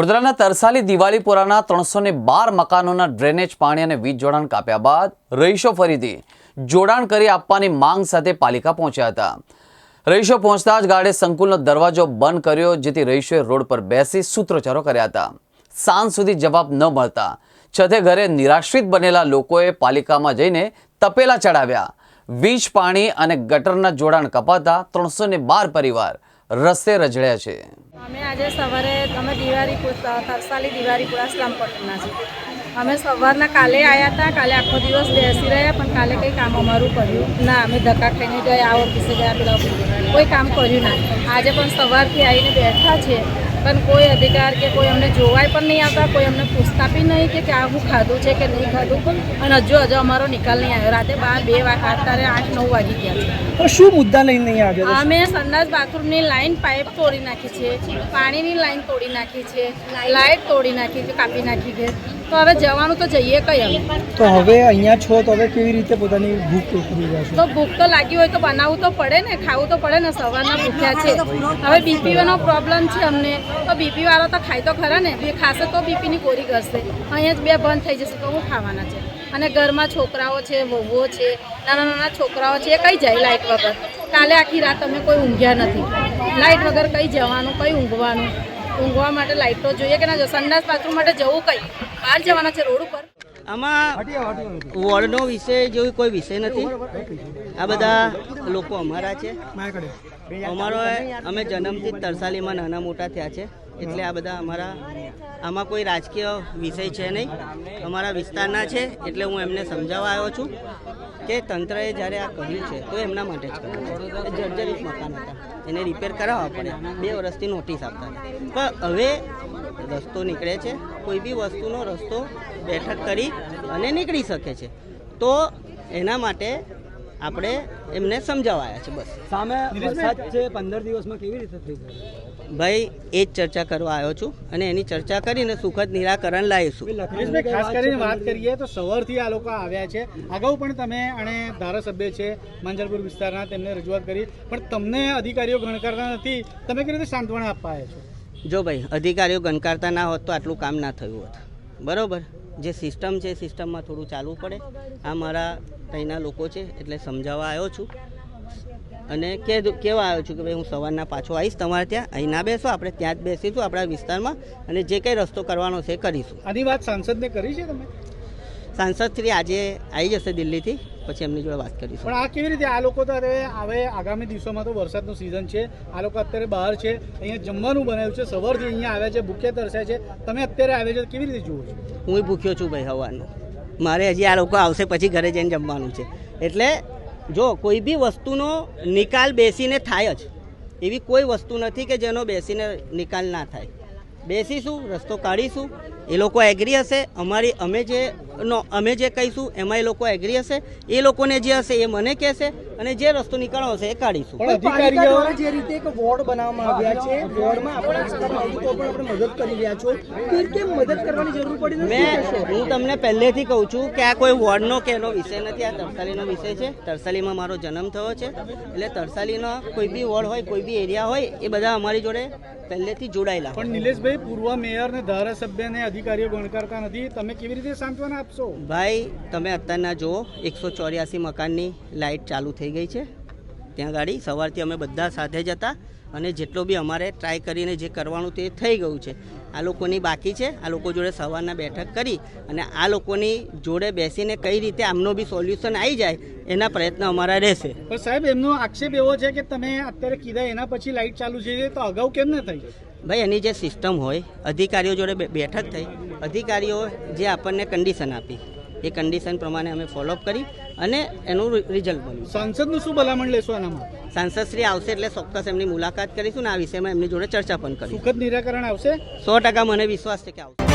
વડોદરાના તરસાલી દિવાળીપુરાના ત્રણસો ને બાર મકાનોના ડ્રેનેજ પાણી અને વીજ જોડાણ કાપ્યા બાદ રહીશો ફરીથી જોડાણ કરી આપવાની માંગ સાથે પાલિકા પહોંચ્યા હતા. રહીશો પહોંચતા જ ગાર્ડે સંકુલનો દરવાજો બંધ કર્યો, જેથી રહીશોએ રોડ પર બેસી સૂત્રોચ્ચારો કર્યા હતા. સાંજ સુધી જવાબ ન મળતા છતે ઘરે નિરાશ્રિત બનેલા લોકોએ પાલિકામાં જઈને તપેલા ચડાવ્યા. વીજ, પાણી અને ગટરના જોડાણ કપાતા ત્રણસો બાર પરિવાર રસ્તે રજળ્યા છે. અમે આજે સવારે, અમે દિવાળી તરસાલી દિવાળીપુરા સ્લમ પટના છે અમે સવારના કાલે આવ્યા હતા, કાલે આખો દિવસ બેસી રહ્યા, પણ કાલે કંઈ કામ અમારું કર્યું ના, અમે ધક્કા ખાઈને ગયા આ ઓફિસે ગયા, પેલા કોઈ કામ કર્યું ના. આજે પણ સવારથી આવીને બેઠા છે પણ કોઈ અધિકાર કે કોઈ અમને જોવાય પણ નહીં આવતા કોઈ અમને પૂછતા બી નહીં કે ક્યાં હું ખાધું છે કે નહીં ખાધું અને હજુ હજુ અમારો નિકાલ નહીં આવ્યો. રાતે બાર બે વાગ્યા અત્યારે આઠ નવ વાગી ગયા છે. તો શું મુદ્દા લઈને નહીં આવ્યો અમે સંડાસ બાથરૂમની લાઈન પાઇપ તોડી નાખી છે પાણીની લાઈન તોડી નાખી છે લાઇટ તોડી નાખી છે કાપી નાખી છે. તો હવે જવાનું તો જઈએ કઈ તો હવે અહીંયા છો તો હવે કેવી રીતે પોતાની ભૂખ ઉતરી તો ભૂખ તો લાગી હોય તો બનાવવું તો પડે ને ખાવું તો પડે ને સવારના ભૂખ્યા છે. હવે બીપીઓનો પ્રોબ્લેમ છે અમને. તો બીપી વાળો તો ખાય તો ખરા ને બે ખાશે તો બીપીની કોરી કરશે. અહીંયા જ બે બંધ થઈ જશે તો હું ખાવાના છે. અને ઘરમાં છોકરાઓ છે, વહુઓ છે, નાના નાના છોકરાઓ છે, એ કઈ જાય લાઇટ વગર? કાલે આખી રાત અમે કોઈ ઊંઘ્યા નથી. લાઇટ વગર કઈ જવાનું, કઈ ઊંઘવાનું? ઊંઘવા માટે લાઇટ જોઈએ કે ના જો સંડાસ બાથરૂમ માટે જવું કઈ? બહાર જવાના છે રોડ ઉપર. આમાં વોર્ડનો વિષય જેવું કોઈ વિષય નથી. આ બધા લોકો અમારા છે. અમારો અમે જન્મથી તરસાલીમાં નાના મોટા થયા છે. એટલે આ બધા અમારા, આમાં કોઈ રાજકીય વિષય છે નહીં. અમારા વિસ્તારના છે, એટલે હું એમને સમજાવવા આવ્યો છું કે તંત્રએ જ્યારે આ કર્યું છે, તો એમના માટે જ કર્યું જર્જરિત મકાન હતા. એને રિપેર કરાવવા પડે. બે વર્ષથી નોટિસ આપતા પણ હવે રસ્તો નીકળે છે. કોઈ બી વસ્તુનો રસ્તો બેઠક કરી અને નીકળી શકે છે. તો એના માટે આપણે એમને સમજાવાયા છે બસ. સામે વરસાદ છે પંદર દિવસમાં કેવી રીતે થઈ ગયો ભાઈ એ જ ચર્ચા કરવા આવ્યો છું અને એની ચર્ચા કરીને સુખદ નિરાકરણ લાવીશું. ખાસ કરીને વાત કરીએ તો સવારથી આ લોકો આવ્યા છે. અગાઉ પણ તમે અને ધારાસભ્ય છે માંજલપુર વિસ્તારના તેમને રજૂઆત કરી. પણ તમને અધિકારીઓ ગણકારતા નથી. તમે કેવી રીતે સાંત્વના આપવા આવ્યા છો? જો ભાઈ અધિકારીઓ ગણકારતા ના હોત તો આટલું કામ ના થયું હોત. બરોબર? જે સિસ્ટમ છે સિસ્ટમમાં થોડું ચાલવું પડે. આ મારા ત્યાંના લોકો છે, એટલે સમજાવવા આવ્યો છું. અને કે કેવા આવ્યો છું કે ભાઈ હું સવારના પાછો આવીશ તમારે ત્યાં, અહીં ના બેસો, આપણે ત્યાં જ બેસીશું આપણા વિસ્તારમાં, અને જે કંઈ રસ્તો કરવાનો છે કરીશું. આની વાત સાંસદને કરી છે તમે? સાંસદ શ્રી આજે આવી જશે દિલ્હીથી પછી એમની જોડે વાત કરીશું. પણ આ કેવી રીતે આ લોકો તો હવે આગામી દિવસોમાં તો વરસાદનું સિઝન છે આ લોકો અત્યારે બહાર છે અહીંયા જમવાનું બનાવ્યું છે સવારથી અહીંયા આવ્યા છે ભૂખ્યા તરસ્યા છે. તમે અત્યારે આવ્યા છો કેવી રીતે જુઓ છો? હું ભૂખ્યો છું ભાઈ હવાનું. મારે હજી આ લોકો આવશે પછી ઘરે જઈને જમવાનું છે. એટલે જો કોઈ બી વસ્તુનો નિકાલ બેસીને થાય જ એવી કોઈ વસ્તુ નથી કે જેનો બેસીને નિકાલ ના થાય. બેસીશું રસ્તો કાઢીશું એ લોકો એગ્રી હશે. અમારી અમે જે નો અમે જે કહીશું એમાં એ લોકો એગ્રી હશે. એ લોકોને જે હશે એ મને કહેશે અને જે રસ્તો નીકળવો હશે એ કાઢીશું. પણ અધિકારીઓ જે રીતે એક વોર્ડ બનાવવામાં આવ્યા છે વોર્ડમાં આપણા વિસ્તારમાં તો પણ આપણે મદદ કરી રહ્યા છો. તો કેમ મદદ કરવાની જરૂર પડી નથી? મેં હું તમને પહેલેથી કહું છું કે આ કોઈ વોર્ડનો કે એનો વિષય નથી આ તરસાલીનો વિષય છે. તરસાલીમાં મારો જન્મ થયો છે. એટલે તરસાલીનો કોઈ બી વોર્ડ હોય કોઈ બી એરિયા હોય એ બધા અમારી જોડે પહેલેથી જોડાયેલા પણ નિલેશભાઈ પૂર્વ મેયર ને ધારાસભ્યને અધિકારીઓ ગણકારતા નથી. તમે કેવી રીતે સાંત્વના આપશો? ભાઈ તમે અત્યારના જુઓ એકસો ચોર્યાસી મકાનની લાઇટ ચાલુ થઈ ગઈ છે. ત્યાં ગાડી સવારથી અમે બધા સાથે જ હતા અને જેટલો બી અમારે ટ્રાય કરીને જે કરવાનું તે થઈ ગયું છે. આ લોકોની બાકી છે. આ લોકો જોડે સવારના બેઠક કરી અને આ લોકોની જોડે બેસીને કઈ રીતે આમનો બી સોલ્યુશન આવી જાય એના પ્રયત્ન અમારા રહેશે. પણ સાહેબ એમનો આક્ષેપ એવો છે કે તમે અત્યારે કીધા એના પછી લાઇટ ચાલુ છે તો અગાઉ કેમ ન થઈ? ભાઈ એની જે સિસ્ટમ હોય અધિકારીઓ જોડે બેઠક થઈ. અધિકારીઓ જે આપણને કન્ડિશન આપી. એ કન્ડિશન પ્રમાણે અમે ફોલોઅપ કરી અને એનું રિઝલ્ટ બન્યું. સાંસદનું શું ભલામણ લેશો આનામાં? સાંસદશ્રી આવશે એટલે ચોક્કસ એમની મુલાકાત કરીશું ને આ વિષયમાં એમની જોડે ચર્ચા પણ કરીશું. નિરાકરણ આવશે? સો ટકા મને વિશ્વાસ છે કે આવશે.